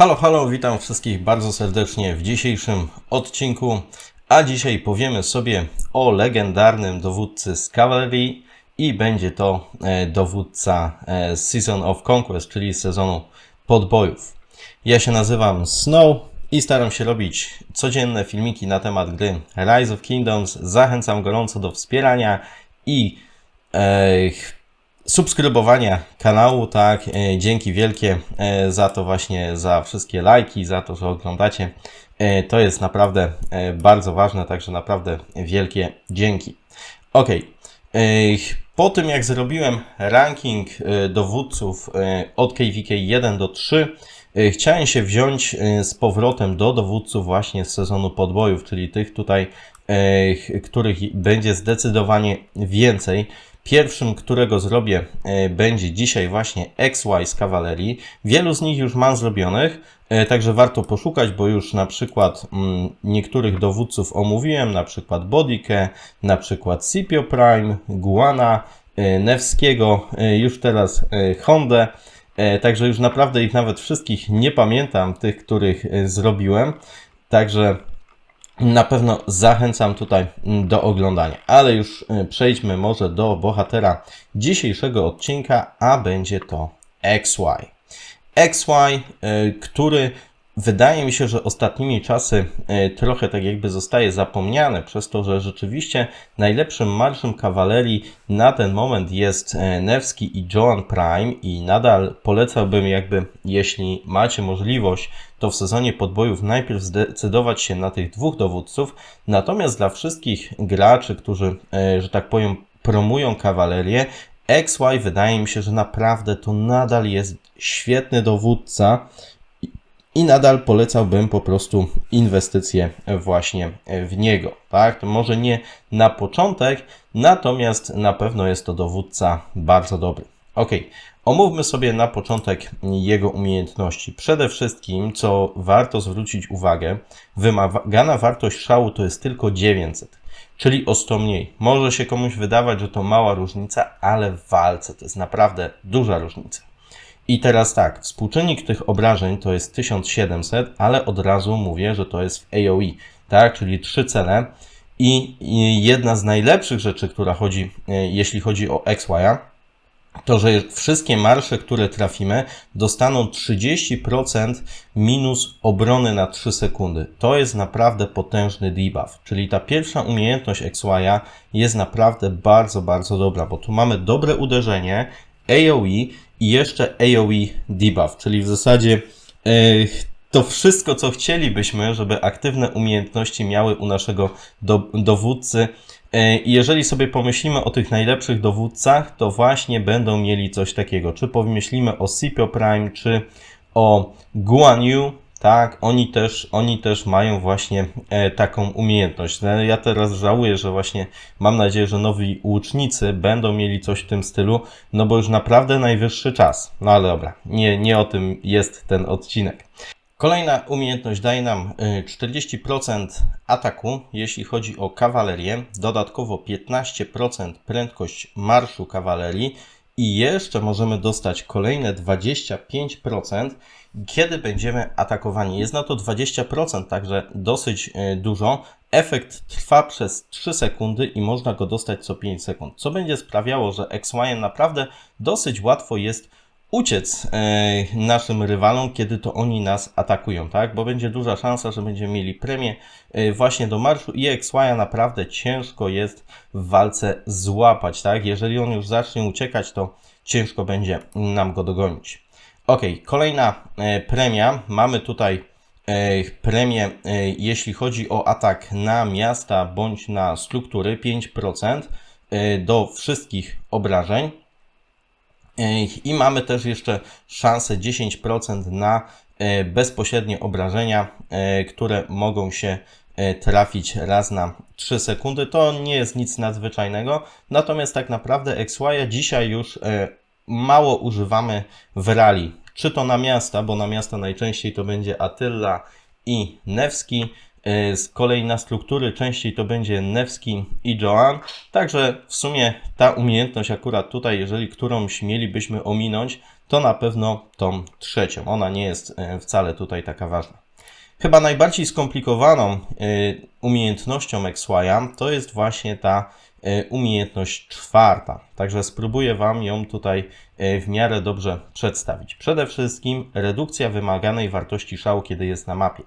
Halo, halo, witam wszystkich bardzo serdecznie w dzisiejszym odcinku. A dzisiaj powiemy sobie o legendarnym dowódcy z kawalerii i będzie to e, dowódca e, Season of Conquest, czyli sezonu podbojów. Ja się nazywam Snow i staram się robić codzienne filmiki na temat gry Rise of Kingdoms. Zachęcam gorąco do wspierania i e, subskrybowania kanału, tak. E, Dzięki wielkie e, za to właśnie, za wszystkie lajki, za to, że oglądacie. E, To jest naprawdę bardzo ważne, także naprawdę wielkie dzięki. Ok. Po tym jak zrobiłem ranking dowódców od KVK 1 do 3, e, chciałem się wziąć z powrotem do dowódców właśnie z sezonu podbojów, czyli tych tutaj, których będzie zdecydowanie więcej. Pierwszym, którego zrobię, e, będzie dzisiaj właśnie XY z kawalerii. Wielu z nich już mam zrobionych, e, także warto poszukać, bo już na przykład mm, niektórych dowódców omówiłem, na przykład Bodykę, na przykład Scipio Prime, Guana, e, Nevskiego, e, już teraz Hondę. Także już naprawdę ich nawet wszystkich nie pamiętam, tych, których zrobiłem. Także na pewno zachęcam tutaj mm, do oglądania. Ale już y, przejdźmy może do bohatera dzisiejszego odcinka, a będzie to XY. XY, y, który wydaje mi się, że ostatnimi czasy y, trochę tak jakby zostaje zapomniany, przez to, że rzeczywiście najlepszym marszem kawalerii na ten moment jest Nevski i Joan Prime i nadal polecałbym jakby, jeśli macie możliwość, to w sezonie podbojów najpierw zdecydować się na tych dwóch dowódców, natomiast dla wszystkich graczy, którzy, e, że tak powiem, promują kawalerię, XY wydaje mi się, że naprawdę to nadal jest świetny dowódca i- nadal polecałbym po prostu inwestycje właśnie w niego. Tak? Może nie na początek, natomiast na pewno jest to dowódca bardzo dobry. Ok, omówmy sobie na początek jego umiejętności. Przede wszystkim, co warto zwrócić uwagę, wymagana wartość szału to jest tylko 900, czyli o 100 mniej. Może się komuś wydawać, że to mała różnica, ale w walce to jest naprawdę duża różnica. I teraz tak, współczynnik tych obrażeń to jest 1700, ale od razu mówię, że to jest w AOE, tak, czyli trzy cele. I jedna z najlepszych rzeczy, która chodzi, e, jeśli chodzi o XY, to, że wszystkie marsze, które trafimy, dostaną 30% minus obrony na 3 sekundy. To jest naprawdę potężny debuff. Czyli ta pierwsza umiejętność XY jest naprawdę bardzo, bardzo dobra, bo tu mamy dobre uderzenie, AoE i jeszcze AoE debuff, czyli w zasadzie e, to wszystko, co chcielibyśmy, żeby aktywne umiejętności miały u naszego do, dowódcy. E, I jeżeli sobie pomyślimy o tych najlepszych dowódcach, to właśnie będą mieli coś takiego. Czy pomyślimy o Scipio Prime, czy o Guan Yu, tak, oni też, oni też mają właśnie e, taką umiejętność. No, ja teraz żałuję, że właśnie mam nadzieję, że nowi łucznicy będą mieli coś w tym stylu, no bo już naprawdę najwyższy czas. No ale dobra, nie, nie o tym jest ten odcinek. Kolejna umiejętność daje nam y, 40% ataku, jeśli chodzi o kawalerię, dodatkowo 15% prędkość marszu kawalerii i jeszcze możemy dostać kolejne 25%, kiedy będziemy atakowani. Jest na to 20%, także dosyć y, dużo. Efekt trwa przez 3 sekundy i można go dostać co 5 sekund, co będzie sprawiało, że XY naprawdę dosyć łatwo jest uciec naszym rywalom, kiedy to oni nas atakują, tak? Bo będzie duża szansa, że będziemy mieli premię właśnie do marszu i XY naprawdę ciężko jest w walce złapać, tak? Jeżeli on już zacznie uciekać, to ciężko będzie nam go dogonić. Ok, kolejna e, premia. Mamy tutaj e, premię, e, jeśli chodzi o atak na miasta bądź na struktury 5% e, do wszystkich obrażeń. I mamy też jeszcze szansę 10% na e, bezpośrednie obrażenia, e, które mogą się e, trafić raz na 3 sekundy. To nie jest nic nadzwyczajnego, natomiast tak naprawdę XY dzisiaj już mało używamy w rally. Czy to na miasta, bo na miasta najczęściej to będzie Attila i Nevski, Z kolei na struktury częściej to będzie Nevski i Joan. Także w sumie ta umiejętność akurat tutaj, jeżeli którąś mielibyśmy ominąć, to na pewno tą trzecią. Ona nie jest e, wcale tutaj taka ważna. Chyba najbardziej skomplikowaną y, umiejętnością XY'a to jest właśnie ta umiejętność czwarta. Także spróbuję Wam ją tutaj w miarę dobrze przedstawić. Przede wszystkim redukcja wymaganej wartości szału, kiedy jest na mapie.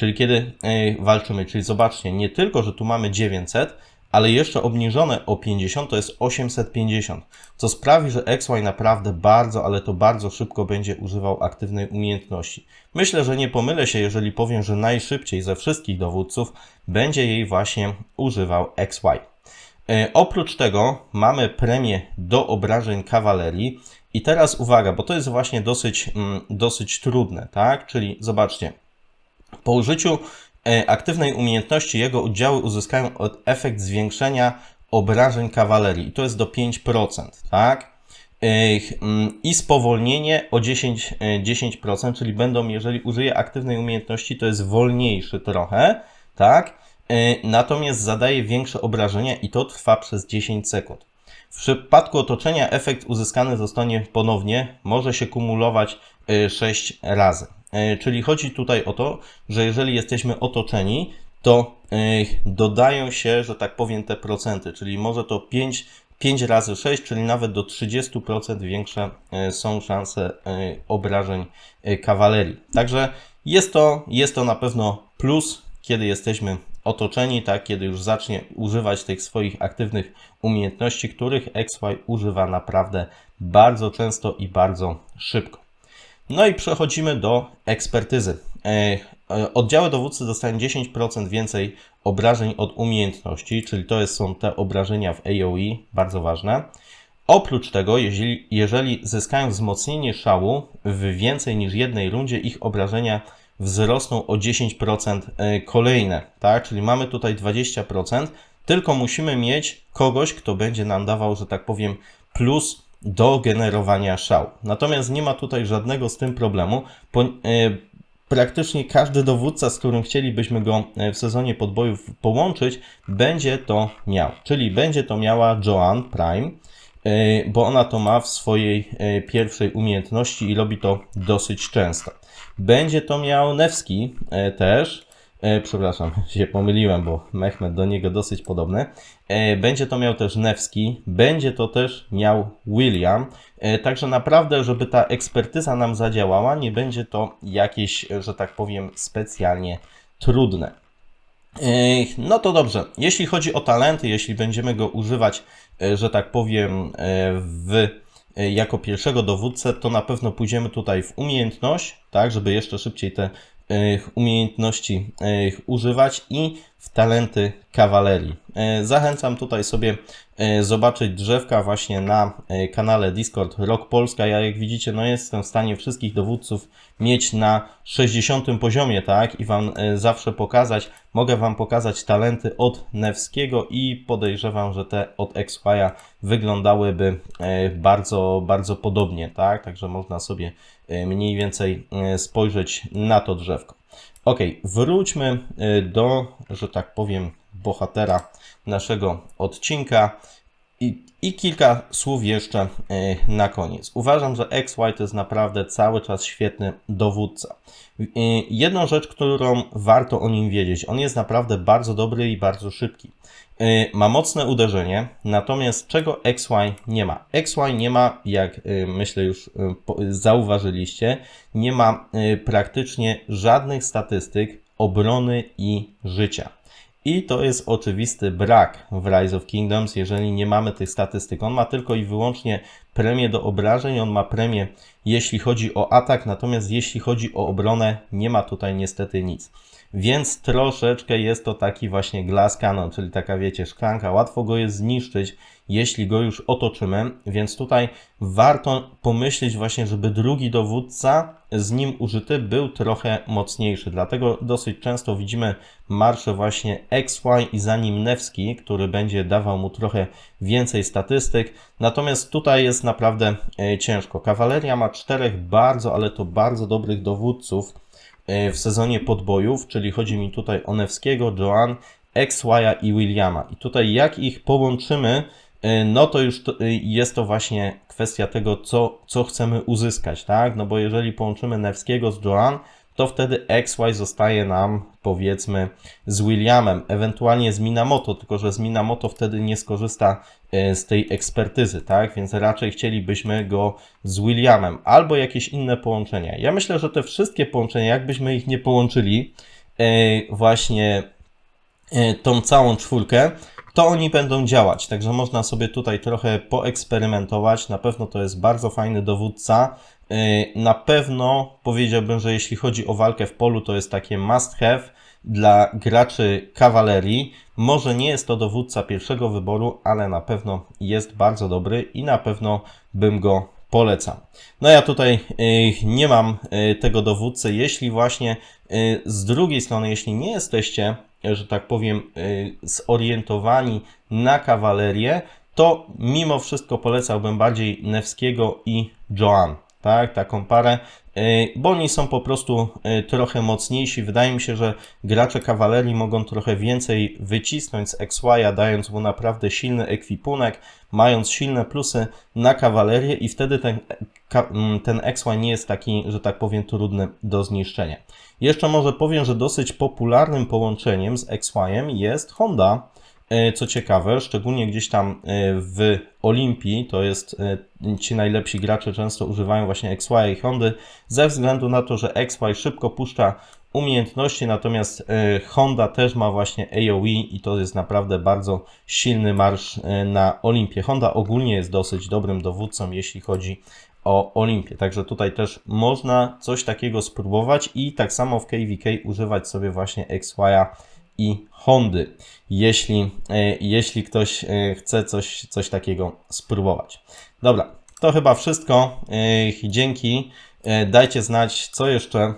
Czyli kiedy walczymy, czyli zobaczcie, nie tylko, że tu mamy 900, ale jeszcze obniżone o 50 to jest 850, co sprawi, że XY naprawdę bardzo, ale to bardzo szybko będzie używał aktywnej umiejętności. Myślę, że nie pomylę się, jeżeli powiem, że najszybciej ze wszystkich dowódców będzie jej właśnie używał XY. E, Oprócz tego mamy premię do obrażeń kawalerii. I teraz uwaga, bo to jest właśnie dosyć, mm, dosyć trudne, tak? Czyli zobaczcie, po użyciu e, aktywnej umiejętności jego oddziały uzyskają efekt zwiększenia obrażeń kawalerii. To jest do 5%, tak? Ech, mm, I spowolnienie o 10, e, 10%, czyli będą, jeżeli użyję aktywnej umiejętności, to jest wolniejszy trochę, tak? E, Natomiast zadaje większe obrażenia i to trwa przez 10 sekund. W przypadku otoczenia efekt uzyskany zostanie ponownie, może się kumulować 6 razy. E, Czyli chodzi tutaj o to, że jeżeli jesteśmy otoczeni, to e, dodają się, że tak powiem, te procenty, czyli może to 5, 5 razy 6, czyli nawet do 30% większe e, są szanse obrażeń kawalerii. Także jest to, jest to na pewno plus, kiedy jesteśmy otoczeni, tak, kiedy już zacznie używać tych swoich aktywnych umiejętności, których XY używa naprawdę bardzo często i bardzo szybko. No i przechodzimy do ekspertyzy. E, e, Oddziały dowódcy dostają 10% więcej obrażeń od umiejętności, czyli to są te obrażenia w AOE, bardzo ważne. Oprócz tego, jeżeli, jeżeli zyskają wzmocnienie szału w więcej niż jednej rundzie, ich obrażenia wzrosną o 10% e, kolejne, tak? Czyli mamy tutaj 20%, tylko musimy mieć kogoś, kto będzie nam dawał, że tak powiem, plus do generowania szału. Natomiast nie ma tutaj żadnego z tym problemu. Po, e, praktycznie każdy dowódca, z którym chcielibyśmy go e, w sezonie podbojów połączyć, będzie to miał. Czyli będzie to miała Joan Prime, e, bo ona to ma w swojej pierwszej umiejętności i robi to dosyć często. Będzie to miał Nevski też. E, przepraszam, się pomyliłem, bo Mehmet do niego dosyć podobny. E, będzie to miał też Nevski, będzie to też miał William. E, także naprawdę, żeby ta ekspertyza nam zadziałała, nie będzie to jakieś, e, że tak powiem, specjalnie trudne. Ech, No to dobrze. Jeśli chodzi o talenty, jeśli będziemy go używać, e, że tak powiem, e, w, e, jako pierwszego dowódcę, to na pewno pójdziemy tutaj w umiejętność, tak, żeby jeszcze szybciej te e, umiejętności e, używać i w talenty kawalerii. E, Zachęcam tutaj sobie e, zobaczyć drzewka właśnie na e, kanale Discord Rock Polska. Ja jak widzicie, no jestem w stanie wszystkich dowódców mieć na 60 poziomie, tak? I Wam zawsze pokazać. Mogę Wam pokazać talenty od Nevskiego i podejrzewam, że te od XY'a wyglądały e, bardzo, bardzo podobnie, tak? Także można sobie mniej więcej spojrzeć na to drzewko. Ok, wróćmy do, że tak powiem, bohatera naszego odcinka. I, I kilka słów jeszcze e, na koniec. Uważam, że XY to jest naprawdę cały czas świetny dowódca. E, Jedną rzecz, którą warto o nim wiedzieć, on jest naprawdę bardzo dobry i bardzo szybki. E, Ma mocne uderzenie, natomiast czego XY nie ma? XY nie ma, jak myślę już zauważyliście, nie ma praktycznie żadnych statystyk obrony i życia. I to jest oczywisty brak w Rise of Kingdoms, jeżeli nie mamy tych statystyk. On ma tylko i wyłącznie premię do obrażeń, on ma premię jeśli chodzi o atak, natomiast jeśli chodzi o obronę, nie ma tutaj niestety nic. Więc troszeczkę jest to taki właśnie glass cannon, czyli taka wiecie, szklanka. Łatwo go jest zniszczyć, jeśli go już otoczymy, więc tutaj warto pomyśleć właśnie, żeby drugi dowódca z nim użyty był trochę mocniejszy. Dlatego dosyć często widzimy marsze właśnie XY i za nim Nevski, który będzie dawał mu trochę więcej statystyk. Natomiast tutaj jest naprawdę e, ciężko. Kawaleria ma czterech bardzo, ale to bardzo dobrych dowódców. e, w sezonie podbojów, czyli chodzi mi tutaj o Nevskiego, Joan, XY'a i Williama. I tutaj jak ich połączymy, e, no to już to, jest to właśnie kwestia tego, co, co chcemy uzyskać, tak? No bo jeżeli połączymy Nevskiego z Joan, to wtedy XY zostaje nam powiedzmy z Williamem, ewentualnie z Minamoto, tylko że z Minamoto wtedy nie skorzysta e, z tej ekspertyzy, tak? Więc raczej chcielibyśmy go z Williamem albo jakieś inne połączenia. Ja myślę, że te wszystkie połączenia, jakbyśmy ich nie połączyli, e, właśnie e, tą całą czwórkę, to oni będą działać. Także można sobie tutaj trochę poeksperymentować. Na pewno to jest bardzo fajny dowódca. Yy, Na pewno powiedziałbym, że jeśli chodzi o walkę w polu, to jest takie must have dla graczy kawalerii. Może nie jest to dowódca pierwszego wyboru, ale na pewno jest bardzo dobry i na pewno bym go polecam. No ja tutaj yy, nie mam yy, tego dowódcy. Jeśli właśnie z drugiej strony, jeśli nie jesteście, że tak powiem, zorientowani na kawalerię, to mimo wszystko polecałbym bardziej Nevskiego i Joan tak, taką parę, yy, bo oni są po prostu yy, trochę mocniejsi. Wydaje mi się, że gracze kawalerii mogą trochę więcej wycisnąć z XY'a, dając mu naprawdę silny ekwipunek, mając silne plusy na kawalerię i wtedy ten, ka- mm, ten XY nie jest taki, że tak powiem, trudny do zniszczenia. Jeszcze może powiem, że dosyć popularnym połączeniem z XY jest Honda, E, Co ciekawe, szczególnie gdzieś tam e, w Olimpii, to jest e, ci najlepsi gracze często używają właśnie XY i Hondy, ze względu na to, że XY szybko puszcza umiejętności, natomiast e, Honda też ma właśnie AOE i to jest naprawdę bardzo silny marsz e, na Olimpię. Honda ogólnie jest dosyć dobrym dowódcą, jeśli chodzi o Olimpię. Także tutaj też można coś takiego spróbować i tak samo w KVK używać sobie właśnie XY'a i Hondy, jeśli, e, jeśli ktoś e, chce coś, coś takiego spróbować. Dobra, to chyba wszystko. E, Dzięki. Dajcie znać, co jeszcze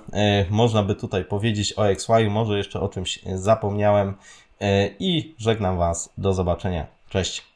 można by tutaj powiedzieć o XY, może jeszcze o czymś zapomniałem. I żegnam Was. Do zobaczenia. Cześć.